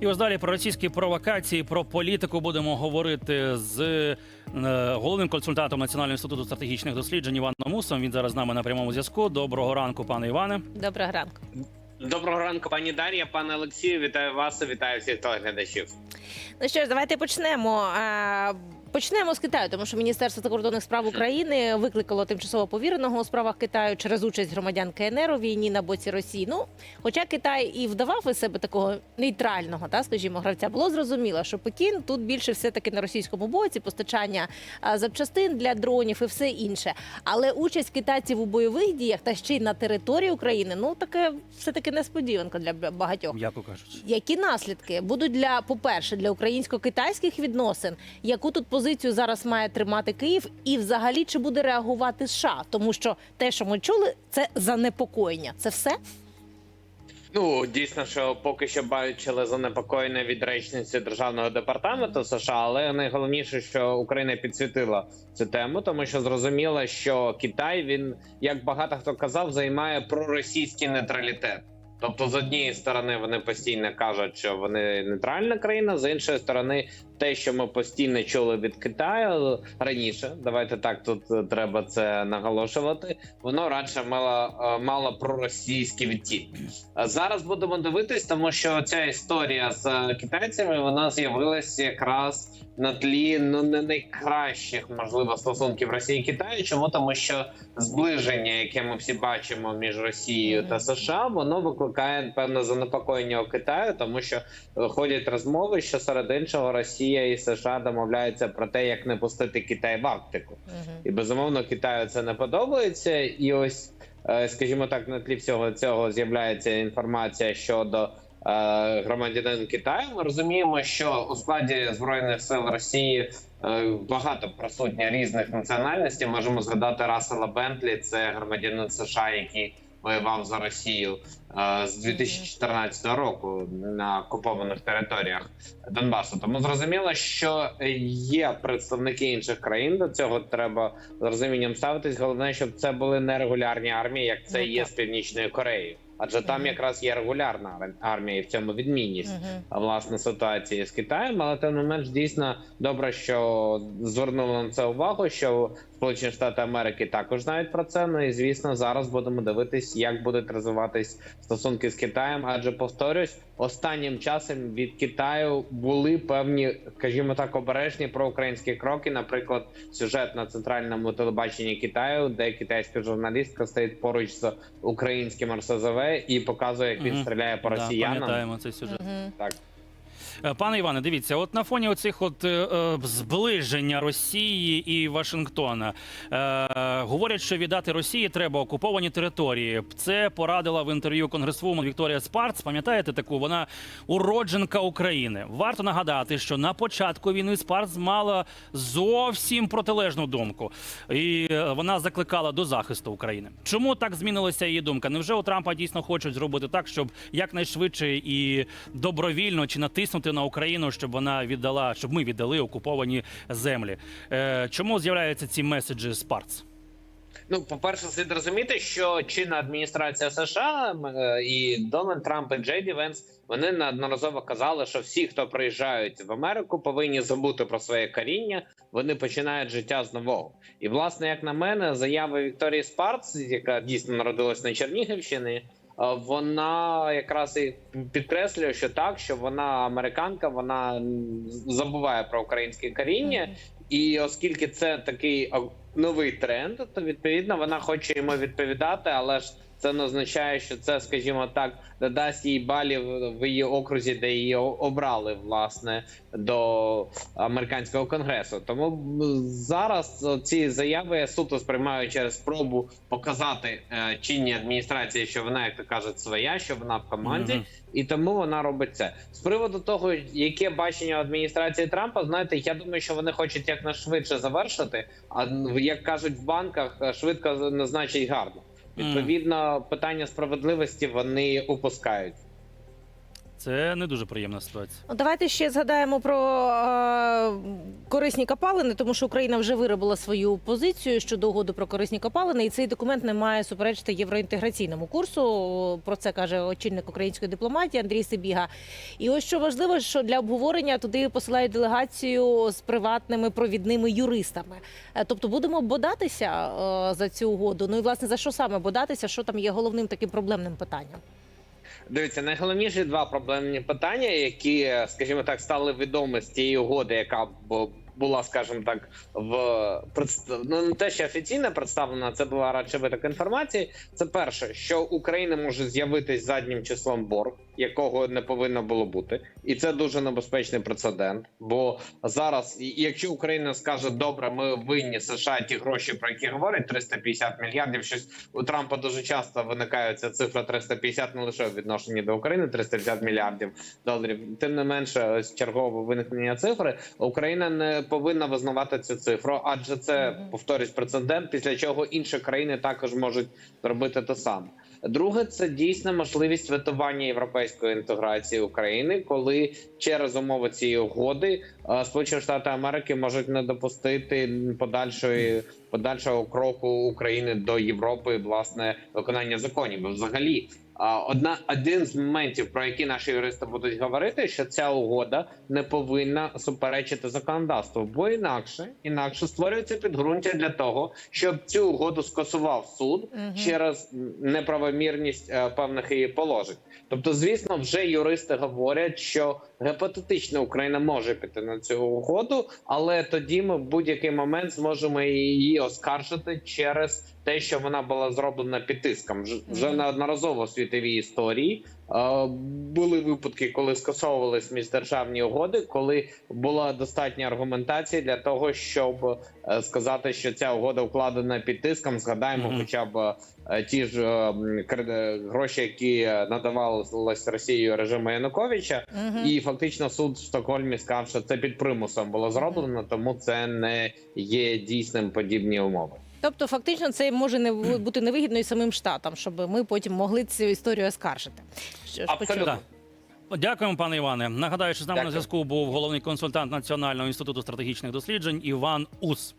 І ось далі про російські провокації, про політику будемо говорити з е, головним консультантом Національного інституту стратегічних досліджень Іваном Мусом. Він зараз з нами на прямому зв'язку. Доброго ранку, пане Іване. Доброго ранку. Доброго ранку, пані Дар'я, пане Олексію. Вітаю вас вітаю всіх телеглядачів. Ну що ж, давайте почнемо. Почнемо з Китаю, тому що Міністерство закордонних справ України викликало тимчасово повіреного у справах Китаю через участь громадян КНР у війні на боці Росії. Ну, хоча Китай і вдавав із себе такого нейтрального, та скажімо, гравця, було зрозуміло, що Пекін тут більше все таки на російському боці, постачання запчастин для дронів і все інше. Але участь китайців у бойових діях та ще й на території України, ну таке все таки несподіванка для багатьох. М'яко кажучи. Які наслідки будуть для, по-перше, для українсько-китайських відносин? Яку тут позицію зараз має тримати Київ? І взагалі чи буде реагувати США? Тому що те, що ми чули, це занепокоєння. Це все? Ну дійсно, що поки що бачили занепокоєння від речниці державного департаменту США, але найголовніше, що Україна підсвітила цю тему, тому що зрозуміло, що Китай він, як багато хто казав, займає проросійський нейтралітет. Тобто, з однієї сторони, вони постійно кажуть, що вони нейтральна країна, з іншої сторони, те, що ми постійно чули від Китаю раніше, давайте так тут е, треба це наголошувати. Воно радше мало е, мало проросійські відтінки. Зараз будемо дивитись, тому що ця історія з е, китайцями вона з'явилася якраз на тлі ну не найкращих можливо стосунків Росії і Китаю. Чому тому, що зближення, яке ми всі бачимо між Росією та США, воно викликає певне занепокоєння у Китаю, тому що е, ходять розмови, що серед іншого Росія і США домовляються про те, як не пустити Китай в Арктику. І безумовно Китаю це не подобається. І ось, е, скажімо так, на тлі всього цього з'являється інформація щодо е, громадянин Китаю. Ми розуміємо, що у складі збройних сил Росії е, багато присутня різних національностей. Можемо згадати Рассела Бентлі, це громадянин США, який воював за Росію е, з 2014 року на окупованих територіях Донбасу. Тому зрозуміло, що є представники інших країн. До цього треба з розумінням ставитись. Головне, щоб це були не регулярні армії, як це Ну, є з північної Кореї. Адже там Мгм. якраз є регулярна армія, і в цьому відмінність Мгм. а, власне ситуації з Китаєм. Але тим не менш дійсно добре, що звернули на це увагу. Що Сполучені Штати Америки також знають про це. Ну і звісно, зараз будемо дивитись, як будуть розвиватись стосунки з Китаєм. Адже повторюсь, останнім часом від Китаю були певні, скажімо так, обережні проукраїнські кроки. Наприклад, сюжет на центральному телебаченні Китаю, де китайська журналістка стоїть поруч з українським РСЗВ і показує, як він Мгм. стріляє по Да, росіянам. пам'ятаємо цей сюжет. Мгм. Так. Е, Пане Іване, дивіться, от на фоні оцих от е, е, зближення Росії і Вашингтона е, говорять, що віддати Росії треба окуповані території. Це порадила в інтерв'ю конгресвумен Вікторія Спарц. Пам'ятаєте таку? Вона уродженка України. Варто нагадати, що на початку війни Спарц мала зовсім протилежну думку, і е, вона закликала до захисту України. Чому так змінилася її думка? Невже у Трампа дійсно хочуть зробити так, щоб якнайшвидше і добровільно чи натиснути на Україну, щоб вона віддала, щоб ми віддали окуповані землі? Е, чому з'являються ці меседжі з Парц? Ну, по-перше, слід розуміти, що чинна адміністрація США е, і Дональд Трамп і Джей Ді Венс вони неодноразово казали, що всі, хто приїжджають в Америку, повинні забути про своє коріння. Вони починають життя з нового. І, власне, як на мене, заява Вікторії Спарц, яка дійсно народилась на Чернігівщині. Е, Вона якраз і підкреслює, що так, що вона американка, вона забуває про українське коріння, і оскільки це такий новий тренд, то відповідно вона хоче йому відповідати, але ж це не означає, що це, скажімо так, додасть їй балів в її окрузі, де її обрали власне до американського конгресу. Тому зараз ці заяви я суто сприймають через спробу показати е, чинній адміністрації, що вона, як то кажуть, своя, що вона в команді. Мгм. І тому вона робить це з приводу того, яке бачення адміністрації Трампа. Знаєте, я думаю, що вони хочуть якнайшвидше завершити. А як кажуть в банках, швидко назначить гарно. Відповідно, питання справедливості вони упускають. Це не дуже приємна ситуація. Ну, Давайте ще згадаємо про е, корисні копалини, тому що Україна вже виробила свою позицію щодо угоди про корисні копалини, і цей документ не має суперечити євроінтеграційному курсу. Про це каже очільник української дипломатії Андрій Сибіга. І ось що важливо, що для обговорення туди посилають делегацію з приватними провідними юристами. Е, Тобто будемо бодатися е, за цю угоду. Ну і власне за що саме бодатися? Що там є головним таким проблемним питанням? Дивіться, найголовніші два проблемні питання, які, скажімо так, стали відомі з тієї угоди, яка була, скажімо так, в ну, не те, що офіційно представлена, це була радше виток інформації. Це перше, що Україна може з'явитись заднім числом борг, якого не повинно було бути, і це дуже небезпечний прецедент. Бо зараз, якщо Україна скаже, добре, ми винні США ті гроші, про які говорять 350 мільярдів, щось у Трампа дуже часто виникає ця цифра 350 не лише в відношенні до України, 350 мільярдів доларів. Тим не менше, ось чергове виникнення цифри. Україна не повинна визнавати цю цифру, адже це повторюсь прецедент, після чого інші країни також можуть робити те саме. Друге, це дійсна можливість ветування європейської інтеграції України, коли через умови цієї угоди Сполучені Штати Америки можуть не допустити подальшої подальшого кроку України до Європи, власне, виконання законів. Взагалі, одна один з моментів, про які наші юристи будуть говорити, що ця угода не повинна суперечити законодавству, бо інакше інакше створюється підґрунтя для того, щоб цю угоду скасував суд Мгм. через неправомірність е, певних її положень. Тобто, звісно, вже юристи говорять, що гіпотетично Україна може піти на цю угоду, але тоді ми в будь-який момент зможемо її оскаржити через те, що вона була зроблена під тиском. Вже- неодноразово в світовій історії е, були випадки, коли скасовувались міждержавні угоди, коли була достатня аргументація для того, щоб е, сказати, що ця угода укладена під тиском. Згадаємо, хоча б е, ті ж е, гроші, які надавалися Росією режиму Януковича, і фактично суд в Стокгольмі сказав, що це під примусом було зроблено, тому це не є дійсним подібні умови. Тобто, фактично, це може не бути невигідно і самим штатам, щоб ми потім могли цю історію оскаржити. Що ж, Абсолютно. Дякуємо, пане Іване. Нагадаю, що з нами на зв'язку був головний консультант Національного інституту стратегічних досліджень Іван Ус.